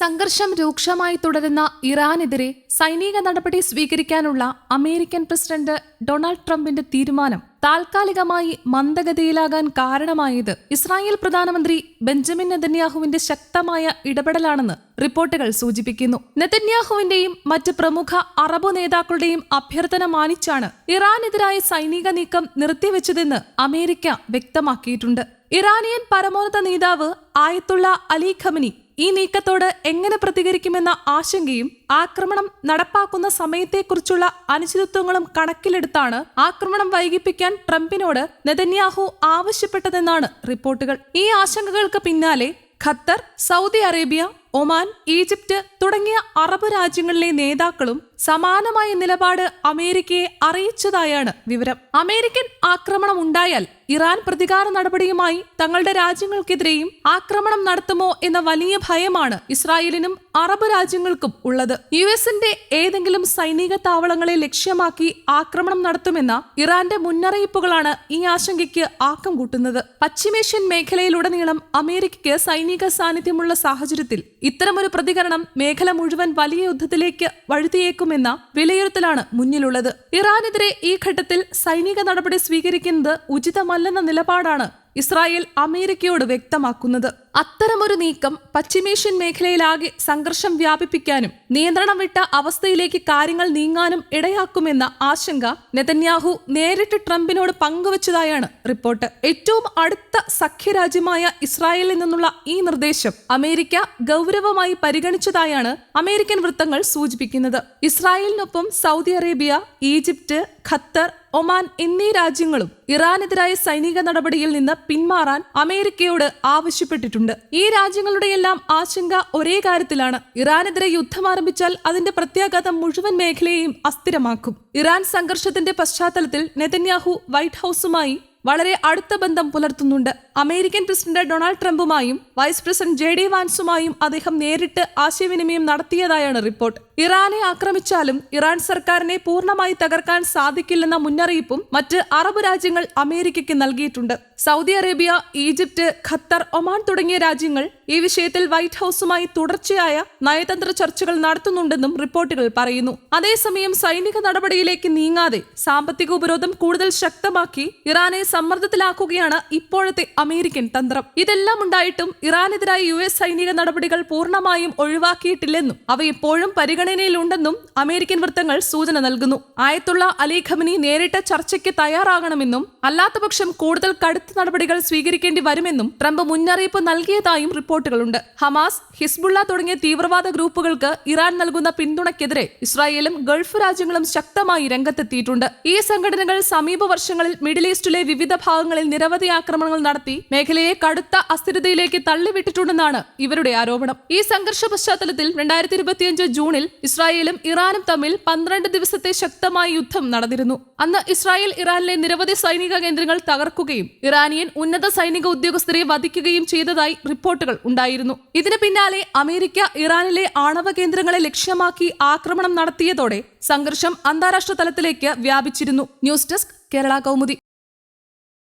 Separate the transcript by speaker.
Speaker 1: സംഘർഷം രൂക്ഷമായി തുടരുന്ന ഇറാനെതിരെ സൈനിക നടപടി സ്വീകരിക്കാനുള്ള അമേരിക്കൻ പ്രസിഡന്റ് ഡൊണാൾഡ് ട്രംപിന്റെ തീരുമാനം താൽക്കാലികമായി മന്ദഗതിയിലാകാൻ കാരണമായത് ഇസ്രായേൽ പ്രധാനമന്ത്രി ബെഞ്ചമിൻ നെതന്യാഹുവിന്റെ ശക്തമായ ഇടപെടലാണെന്ന് റിപ്പോർട്ടുകൾ സൂചിപ്പിക്കുന്നു. നെതന്യാഹുവിന്റെയും മറ്റ് പ്രമുഖ അറബ് നേതാക്കളുടെയും അഭ്യർത്ഥന മാനിച്ചാണ് ഇറാനെതിരായ സൈനിക നീക്കം നിർത്തിവെച്ചതെന്ന് അമേരിക്ക വ്യക്തമാക്കിയിട്ടുണ്ട്. ഇറാനിയൻ പരമോന്നത നേതാവ് ആയത്തുള്ള അലി ഖമനി ഈ നീക്കത്തോട് എങ്ങനെ പ്രതികരിക്കുമെന്ന ആശങ്കയും ആക്രമണം നടപ്പാക്കുന്ന സമയത്തെക്കുറിച്ചുള്ള അനിശ്ചിതത്വങ്ങളും കണക്കിലെടുത്താണ് ആക്രമണം വൈകിപ്പിക്കാൻ ട്രംപിനോട് നെതന്യാഹു ആവശ്യപ്പെട്ടതെന്നാണ് റിപ്പോർട്ടുകൾ. ഈ ആശങ്കകൾക്ക് പിന്നാലെ Qatar Saudi Arabia Oman Egypt തുടങ്ങിയ അറബ് രാജ്യങ്ങളിലെ നേതാക്കളും സമാനമായ നിലപാട് അമേരിക്കയെ അറിയിച്ചതായാണ് വിവരം. അമേരിക്കൻ ആക്രമണം ഉണ്ടായാൽ ഇറാൻ പ്രതികാര നടപടിയുമായി തങ്ങളുടെ രാജ്യങ്ങൾക്കെതിരെയും ആക്രമണം നടത്തുമോ എന്ന വലിയ ഭയമാണ് ഇസ്രായേലിനും അറബ് രാജ്യങ്ങൾക്കും ഉള്ളത്. യു എസിന്റെ ഏതെങ്കിലും സൈനിക താവളങ്ങളെ ലക്ഷ്യമാക്കി ആക്രമണം നടത്തുമെന്ന ഇറാന്റെ മുന്നറിയിപ്പുകളാണ് ഈ ആശങ്കയ്ക്ക് ആക്കം കൂട്ടുന്നത്. പശ്ചിമേഷ്യൻ മേഖലയിലുടനീളം അമേരിക്കയ്ക്ക് സൈനിക സാന്നിധ്യമുള്ള സാഹചര്യത്തിൽ ഇത്തരമൊരു പ്രതികരണം മേഖല മുഴുവൻ വലിയ യുദ്ധത്തിലേക്ക് വഴുതിയേക്കുമെന്ന വിലയിരുത്തലാണ് മുന്നിലുള്ളത്. ഇറാനെതിരെ ഈ ഘട്ടത്തിൽ സൈനിക നടപടി സ്വീകരിക്കുന്നത് ഉചിതമല്ലെന്ന നിലപാടാണ് ഇസ്രായേൽ അമേരിക്കയോട് വ്യക്തമാക്കുന്നത്. അത്തരമൊരു നീക്കം പശ്ചിമേഷ്യൻ മേഖലയിലാകെ സംഘർഷം വ്യാപിപ്പിക്കാനും നിയന്ത്രണം വിട്ട അവസ്ഥയിലേക്ക് കാര്യങ്ങൾ നീങ്ങാനും ഇടയാക്കുമെന്ന ആശങ്ക നെതന്യാഹു നേരിട്ട് ട്രംപിനോട് പങ്കുവച്ചതായാണ് റിപ്പോർട്ട്. ഏറ്റവും അടുത്ത സഖ്യരാജ്യമായ ഇസ്രായേലിൽ നിന്നുള്ള ഈ നിർദ്ദേശം അമേരിക്ക ഗൗരവമായി പരിഗണിച്ചതായാണ് അമേരിക്കൻ വൃത്തങ്ങൾ സൂചിപ്പിക്കുന്നത്. ഇസ്രായേലിനൊപ്പം Saudi Arabia Egypt Qatar Oman എന്നീ രാജ്യങ്ങളും ഇറാനെതിരായ സൈനിക നടപടിയിൽ നിന്ന് പിന്മാറാൻ അമേരിക്കയോട് ആവശ്യപ്പെട്ടിട്ടുണ്ട്. ഈ രാജ്യങ്ങളുടെയെല്ലാം ആശങ്ക ഒരേ കാര്യത്തിലാണ്. ഇറാനെതിരെ യുദ്ധം ആരംഭിച്ചാൽ അതിന്റെ പ്രത്യാഘാതം മുഴുവൻ മേഖലയെയും അസ്ഥിരമാക്കും. ഇറാൻ സംഘർഷത്തിന്റെ പശ്ചാത്തലത്തിൽ നെതന്യാഹു വൈറ്റ് ഹൌസുമായി വളരെ അടുത്ത ബന്ധം പുലർത്തുന്നുണ്ട്. അമേരിക്കൻ പ്രസിഡന്റ് ഡൊണാൾഡ് ട്രംപുമായും വൈസ് പ്രസിഡന്റ് ജെ ഡി വാൻസുമായും അദ്ദേഹം നേരിട്ട് ആശയവിനിമയം നടത്തിയതായാണ് റിപ്പോർട്ട്. ഇറാനെ ആക്രമിച്ചാലും ഇറാൻ സർക്കാരിനെ പൂർണമായി തകർക്കാൻ സാധിക്കില്ലെന്ന മുന്നറിയിപ്പും മറ്റ് അറബ് രാജ്യങ്ങൾ അമേരിക്കയ്ക്ക് നൽകിയിട്ടുണ്ട്. Saudi Arabia Egypt Qatar Oman തുടങ്ങിയ രാജ്യങ്ങൾ ഈ വിഷയത്തിൽ വൈറ്റ് ഹൌസുമായി തുടർച്ചയായ നയതന്ത്ര ചർച്ചകൾ നടത്തുന്നുണ്ടെന്നും റിപ്പോർട്ടുകൾ പറയുന്നു. അതേസമയം സൈനിക നടപടിയിലേക്ക് നീങ്ങാതെ സാമ്പത്തിക ഉപരോധം കൂടുതൽ ശക്തമാക്കി ഇറാനെ സമ്മർദ്ദത്തിലാക്കുകയാണ് ഇപ്പോഴത്തെ അമേരിക്കൻ തന്ത്രം. ഇതെല്ലാം ഉണ്ടായിട്ടും ഇറാനെതിരായ യു എസ് സൈനിക നടപടികൾ പൂർണമായും ഒഴിവാക്കിയിട്ടില്ലെന്നും അവ ഇപ്പോഴും പരിഗണനയിലുണ്ടെന്നും അമേരിക്കൻ വൃത്തങ്ങൾ സൂചന നൽകുന്നു. ആയത്തുള്ള അലി നേരിട്ട ചർച്ചയ്ക്ക് തയ്യാറാകണമെന്നും അല്ലാത്തപക്ഷം കൂടുതൽ കടുത്ത നടപടികൾ സ്വീകരിക്കേണ്ടി വരുമെന്നും ട്രംപ് മുന്നറിയിപ്പ് നൽകിയതായും റിപ്പോർട്ടുകളുണ്ട്. ഹമാസ് ഹിസ്ബുള്ള തുടങ്ങിയ തീവ്രവാദ ഗ്രൂപ്പുകൾക്ക് ഇറാൻ നൽകുന്ന പിന്തുണയ്ക്കെതിരെ ഇസ്രായേലും ഗൾഫ് രാജ്യങ്ങളും ശക്തമായി രംഗത്തെത്തിയിട്ടുണ്ട്. ഈ സംഘടനകൾ സമീപ വർഷങ്ങളിൽ മിഡിൽ ഈസ്റ്റിലെ വിവിധ ഭാഗങ്ങളിൽ നിരവധി ആക്രമണങ്ങൾ നടത്തി മേഖലയെ കടുത്ത അസ്ഥിരതയിലേക്ക് തള്ളിവിട്ടിട്ടുണ്ടെന്നാണ് ഇവരുടെ ആരോപണം. ഈ സംഘർഷ പശ്ചാത്തലത്തിൽ രണ്ടായിരത്തി ഇരുപത്തിയഞ്ച് ജൂണിൽ ഇസ്രായേലും ഇറാനും തമ്മിൽ പന്ത്രണ്ട് ദിവസത്തെ ശക്തമായ യുദ്ധം നടന്നിരുന്നു. അന്ന് ഇസ്രായേൽ ഇറാനിലെ നിരവധി സൈനിക കേന്ദ്രങ്ങൾ തകർക്കുകയും ഇറാനിയൻ ഉന്നത സൈനിക ഉദ്യോഗസ്ഥരെ വധിക്കുകയും ചെയ്തതായി റിപ്പോർട്ടുകൾ ഉണ്ടായിരുന്നു. ഇതിന് പിന്നാലെ അമേരിക്ക ഇറാനിലെ ആണവ കേന്ദ്രങ്ങളെ ലക്ഷ്യമാക്കി ആക്രമണം നടത്തിയതോടെ സംഘർഷം അന്താരാഷ്ട്ര തലത്തിലേക്ക് വ്യാപിച്ചിരുന്നു. News desk Kerala Kaumudi.